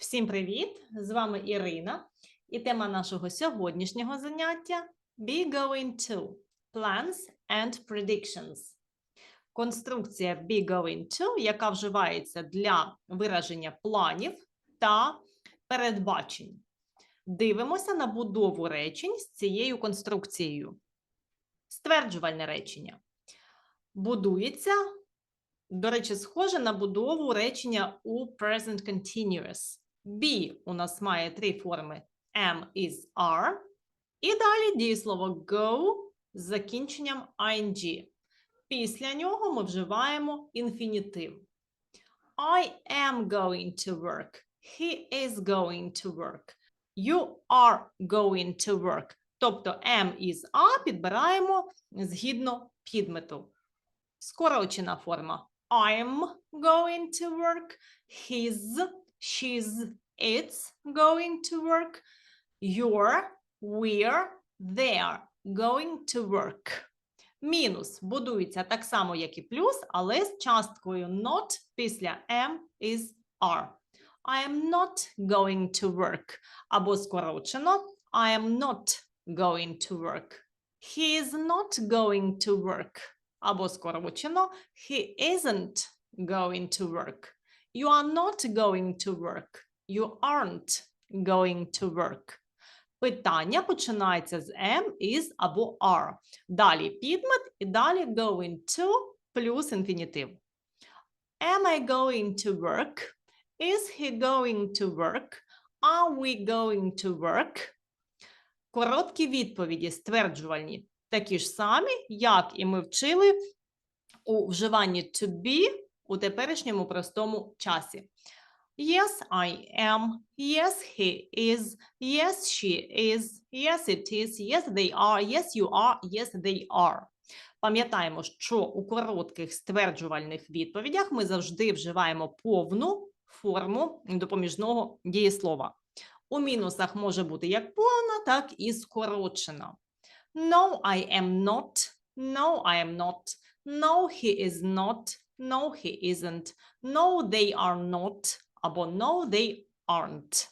Всім привіт! З вами Ірина, і тема нашого сьогоднішнього заняття Be going to Plans and Predictions. Конструкція be going to, яка вживається для вираження планів та передбачень. Дивимося на будову речень з цією конструкцією. Стверджувальне речення. Будується, до речі, схоже на будову речення у present continuous. Be у нас має три форми am, is, are. І далі дієслово go з закінченням ing. Після нього ми вживаємо інфінітив. I am going to work. He is going to work. You are going to work. Тобто am, is, are підбираємо згідно підмету. Скорочена форма. I'm going to work. He's she's, it's going to work. You're, we're, they're going to work. Мінус будується так само, як і плюс, але з часткою not після am, is, are. I am not going to work. Або скорочено I am not going to work. He is not going to work. Або скорочено he isn't going to work. You are not going to work. You aren't going to work. Питання починається з am, is або are. Далі підмет і далі going to плюс інфінітив. Am I going to work? Is he going to work? Are we going to work? Короткі відповіді стверджувальні такі ж самі, як і ми вчили у вживанні to be у теперішньому простому часі. Yes, I am. Yes, he is. Yes, she is. Yes, it is. Yes, they are. Yes, you are. Yes, they are. Пам'ятаємо, що у коротких стверджувальних відповідях ми завжди вживаємо повну форму допоміжного дієслова. У мінусах може бути як повна, так і скорочена. No, I am not. No, I am not. No, he is not. No, he isn't. No, they are not. Або no, they aren't.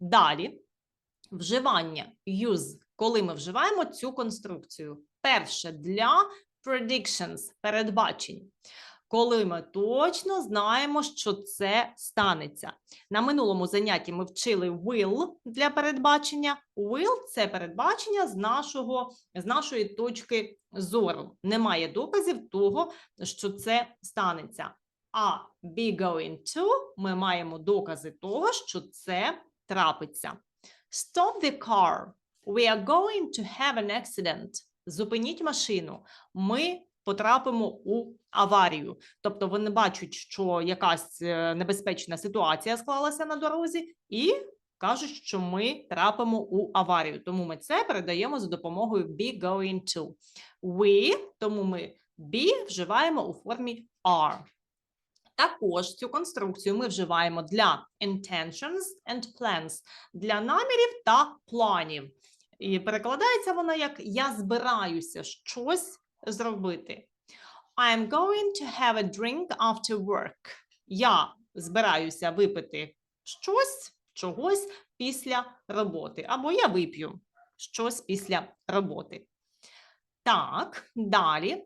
Далі вживання use, коли ми вживаємо цю конструкцію. Перше для predictions, передбачень. Коли ми точно знаємо, що це станеться. На минулому занятті ми вчили will для передбачення. Will – це передбачення з, нашого, з нашої точки зору. Немає доказів того, що це станеться. А be going to ми маємо докази того, що це трапиться. Stop the car. We are going to have an accident. Зупиніть машину. Ми потрапимо у аварію. Тобто вони бачать, що якась е, небезпечна ситуація склалася на дорозі, і кажуть, що ми трапимо у аварію. Тому ми це передаємо за допомогою be going to. We, тому ми be вживаємо у формі are. Також цю конструкцію ми вживаємо для intentions and plans, для намірів та планів. І перекладається вона як я збираюся щось зробити. I am going to have a drink after work. Я збираюся випити щось, чогось після роботи. Або я вип'ю щось після роботи. Так, далі.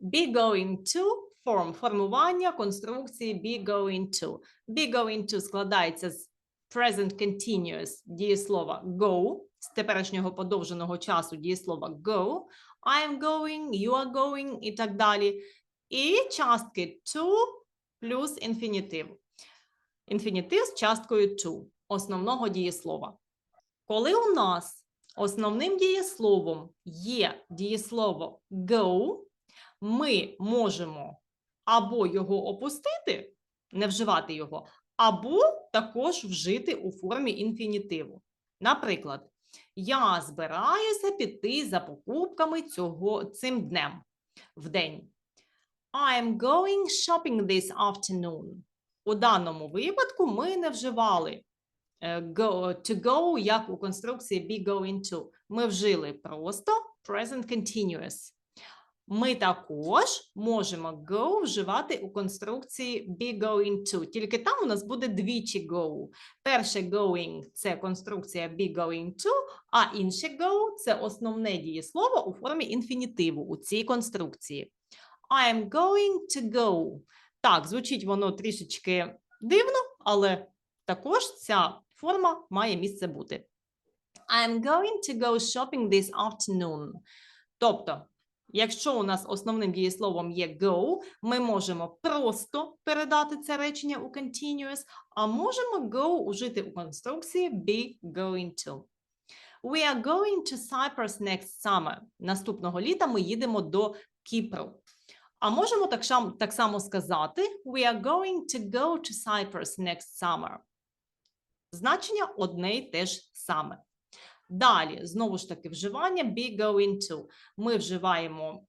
Be going to form формування конструкції be going to. Be going to складається з present continuous дієслова go, з теперішнього подовженого часу дієслова go, I am going, you are going і так далі. І частки to плюс інфінітив. Інфінітив з часткою to основного дієслова. Коли у нас основним дієсловом є дієслово go, ми можемо або його опустити, не вживати його, або також вжити у формі інфінітиву. Наприклад, я збираюся піти за покупками цього цим днем в день. I am going shopping this afternoon. У даному випадку ми не вживали е, go, to go, як у конструкції be going to. Ми вжили просто present continuous. Ми також можемо go вживати у конструкції be going to. Тільки там у нас буде двічі go. Перше going – це конструкція be going to, а інше go – це основне дієслово у формі інфінітиву у цій конструкції. I am going to go. Так, звучить воно трішечки дивно, але також ця форма має місце бути. I'm going to go shopping this afternoon. Тобто, якщо у нас основним дієсловом є go, ми можемо просто передати це речення у continuous, а можемо go ужити у конструкції be going to. We are going to Cyprus next summer. Наступного літа ми їдемо до Кіпру. А можемо так, так само сказати We are going to go to Cyprus next summer. Значення одне й те ж саме. Далі, знову ж таки, вживання be going to. Ми вживаємо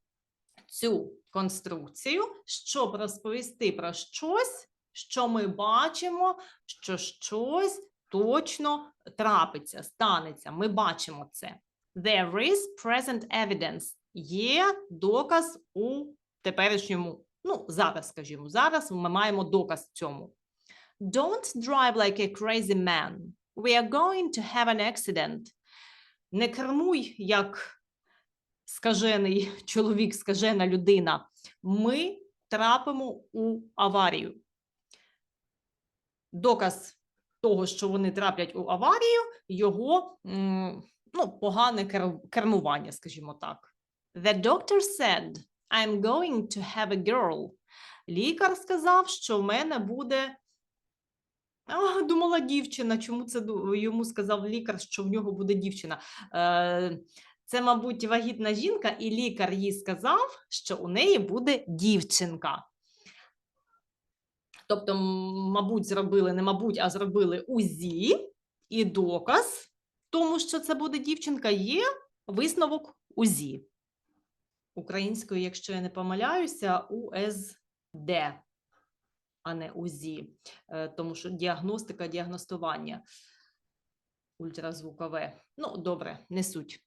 цю конструкцію, щоб розповісти про щось, що ми бачимо, що щось точно трапиться, станеться. Ми бачимо це. There is present evidence. Є доказ у теперішньому, ну, зараз, скажімо, зараз ми маємо доказ цьому. Don't drive like a crazy man. We are going to have an accident. Не кермуй, як скажений чоловік, скажена людина. Ми трапимо у аварію. Доказ того, що вони траплять у аварію, його ну, погане кермування, скажімо так. The doctor said, I'm going to have a girl. Лікар сказав, що в мене буде. А, думала дівчина. Чому це йому сказав лікар, що в нього буде дівчина? Е, це, мабуть, вагітна жінка, і лікар їй сказав, що у неї буде дівчинка. Тобто, мабуть, зробили, не мабуть, а зробили УЗІ, і доказ тому, що це буде дівчинка, є висновок УЗІ. Українською, якщо я не помиляюся, УСД, а не УЗІ, е, тому що діагностика, діагностування ультразвукове. Ну, добре, не суть.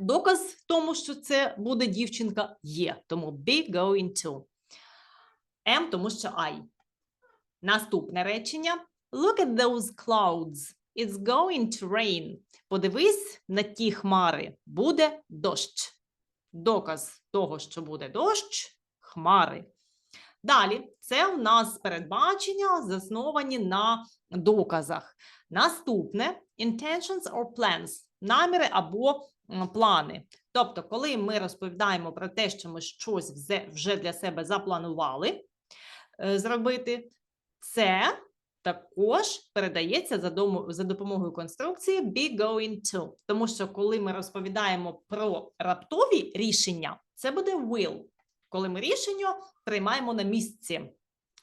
Доказ тому, що це буде дівчинка, є, тому be going to. М, тому що I. Наступне речення. Look at those clouds. It's going to rain. Подивись на ті хмари. Буде дощ. Доказ того, що буде дощ, хмари. Далі, це у нас передбачення, засновані на доказах. Наступне intentions or plans, наміри або плани. Тобто, коли ми розповідаємо про те, що ми щось вже для себе запланували е, зробити, це також передається за допомогою конструкції be going to. Тому що коли ми розповідаємо про раптові рішення, це буде will. Коли ми рішення приймаємо на місці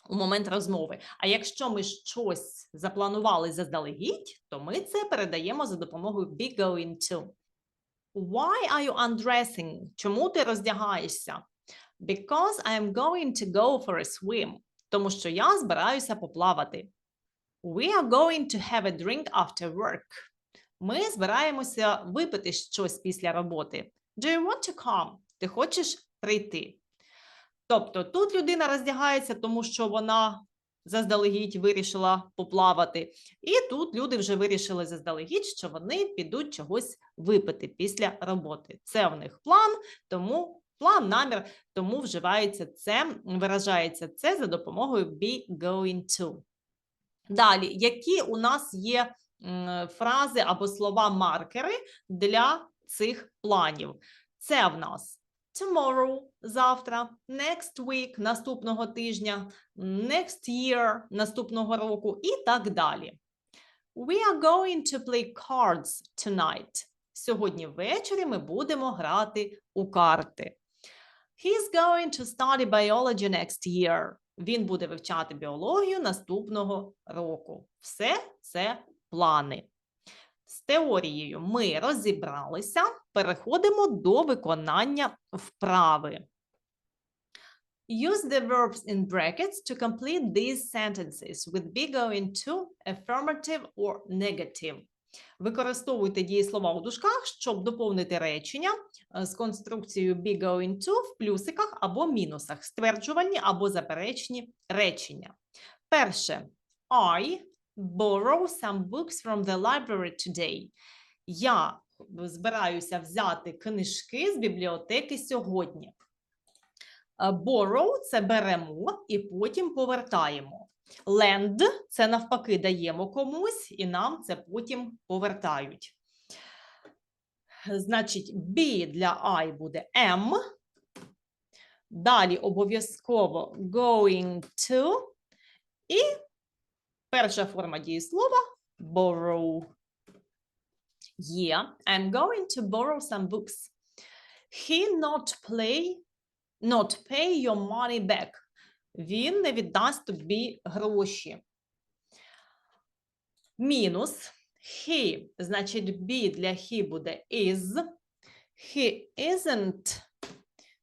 у момент розмови. А якщо ми щось запланували заздалегідь, то ми це передаємо за допомогою be going to. Why are you undressing? Чому ти роздягаєшся? Because I am going to go for a swim. Тому що я збираюся поплавати. We are going to have a drink after work. Ми збираємося випити щось після роботи. Do you want to come? Ти хочеш прийти? Тобто тут людина роздягається, тому що вона заздалегідь вирішила поплавати. І тут люди вже вирішили заздалегідь, що вони підуть чогось випити після роботи. Це в них план, тому план, намір, тому вживається це, виражається це за допомогою be going to. Далі, які у нас є фрази або слова-маркери для цих планів? Це в нас tomorrow – завтра, next week – наступного тижня, next year – наступного року і так далі. We are going to play cards tonight. Сьогодні ввечері ми будемо грати у карти. He's going to study biology next year. Він буде вивчати біологію наступного року. Все це плани. З теорією ми розібралися. Переходимо до виконання вправи. Use the verbs in brackets to complete these sentences with be going to, affirmative or negative. Використовуйте дієслова у дужках, щоб доповнити речення е, з конструкцією be going to в плюсиках або мінусах, стверджувальні або заперечні речення. Перше. I borrow some books from the library today. Я збираюся взяти книжки з бібліотеки сьогодні. Е, Borrow – це беремо і потім повертаємо. Lend – це навпаки даємо комусь, і нам це потім повертають. Значить, be для I буде am. Далі обов'язково going to. І перша форма дієслова borrow. Yeah, I'm going to borrow some books. He not play, not pay your money back. Він не віддасть тобі гроші. Мінус. He, значить, be для he буде is. He isn't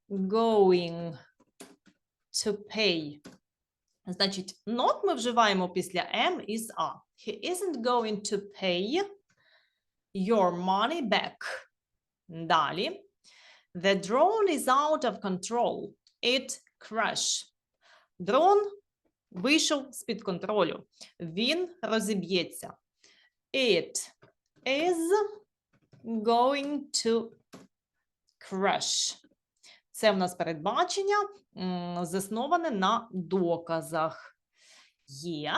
going to pay. Значить, not ми вживаємо після am is a. He isn't going to pay your money back. Далі. The drone is out of control. It crash. Дрон вийшов з-під контролю. Він розіб'ється. It is going to crash. Це в нас передбачення, засноване на доказах. Є.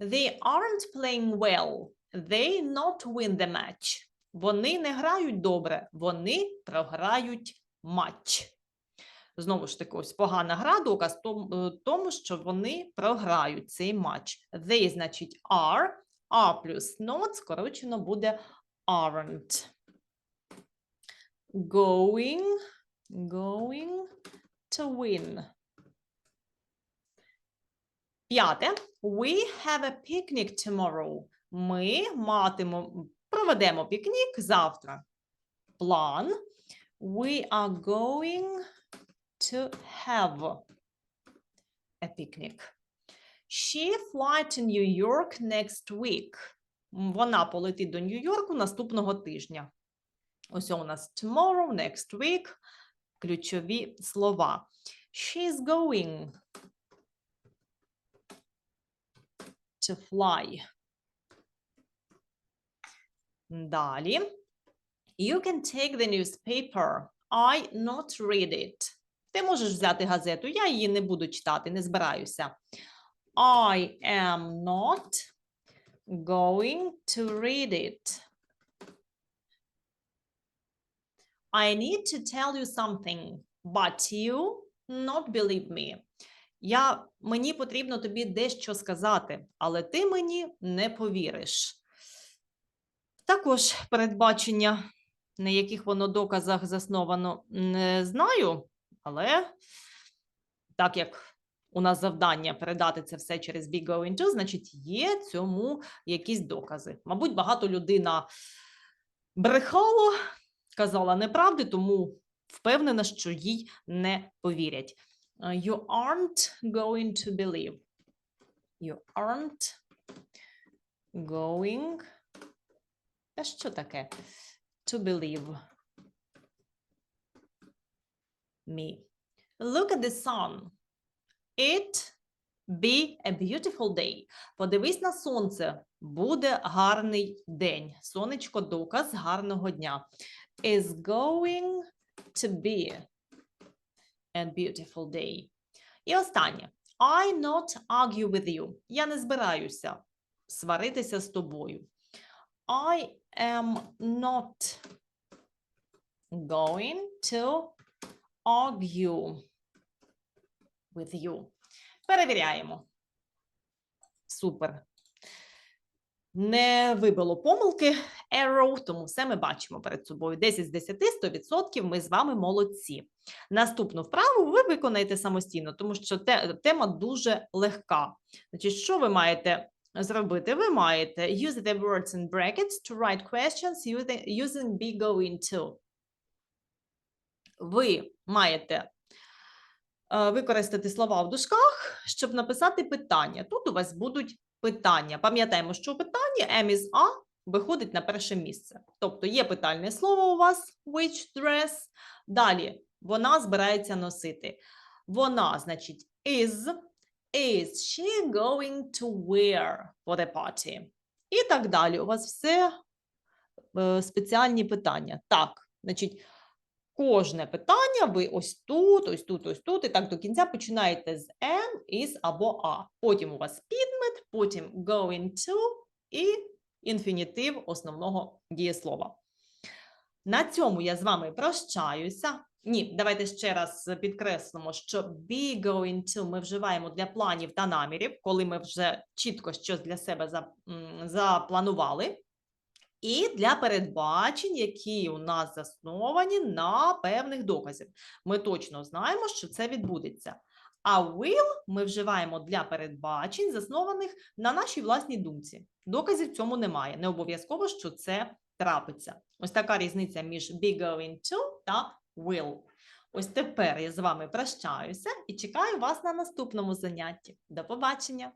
They aren't playing well. They not win the match. Вони не грають добре, вони програють матч. Знову ж таки, ось погана гра, доказ е, тому, що вони програють цей матч. They, значить, are, are плюс not, скорочено буде aren't. Going, going to win. П'яте. We have a picnic tomorrow. Ми матимо, проведемо пікнік завтра. План. We are going to have a picnic. She fly to New York next week. Вона полетить до Нью-Йорку наступного тижня. Ось у нас tomorrow, next week. Ключові слова. She's going to fly. Далі. You can take the newspaper. I not read it. Ти можеш взяти газету. Я її не буду читати, не збираюся. I am not going to read it. I need to tell you something, but you not believe me. Я, мені потрібно тобі дещо сказати, але ти мені не повіриш. Також передбачення, на яких воно доказах засновано, не знаю, але так як у нас завдання передати це все через be going to, значить, є цьому якісь докази. Мабуть, багато людина брехало, казала неправди, тому впевнена, що їй не повірять. Uh, You aren't going to believe. You aren't going. Та що таке? To believe. Me. Look at the sun. It be a beautiful day. Подивись на сонце. Буде гарний день. Сонечко доказ гарного дня. Is going to be a beautiful day. І останнє. I not argue with you. Я не збираюся сваритися з тобою. I am not going to argue with you. Перевіряємо. Супер. Не вибило помилки error, тому все ми бачимо перед собою. 10 з 10, 100% ми з вами молодці. Наступну вправу ви виконаєте самостійно, тому що те, тема дуже легка. Значить, що ви маєте зробити? Ви маєте use the words in brackets to write questions using, be going to. Ви маєте е, використати слова в дужках, щоб написати питання. Тут у вас будуть питання. Пам'ятаємо, що у питанні am is a виходить на перше місце. Тобто є питальне слово у вас which dress. Далі вона збирається носити. Вона, значить, is. Is she going to wear for the party? І так далі. У вас все е, спеціальні питання. Так, значить, кожне питання ви ось тут, ось тут, ось тут, і так до кінця починаєте з am, is або a. Потім у вас підмет, потім going to і інфінітив основного дієслова. На цьому я з вами прощаюся. Ні, давайте ще раз підкреслимо, що be going to ми вживаємо для планів та намірів, коли ми вже чітко щось для себе запланували. І для передбачень, які у нас засновані на певних доказів. Ми точно знаємо, що це відбудеться. А will ми вживаємо для передбачень, заснованих на нашій власній думці. Доказів в цьому немає. Не обов'язково, що це трапиться. Ось така різниця між be going to та will. Ось тепер я з вами прощаюся і чекаю вас на наступному занятті. До побачення!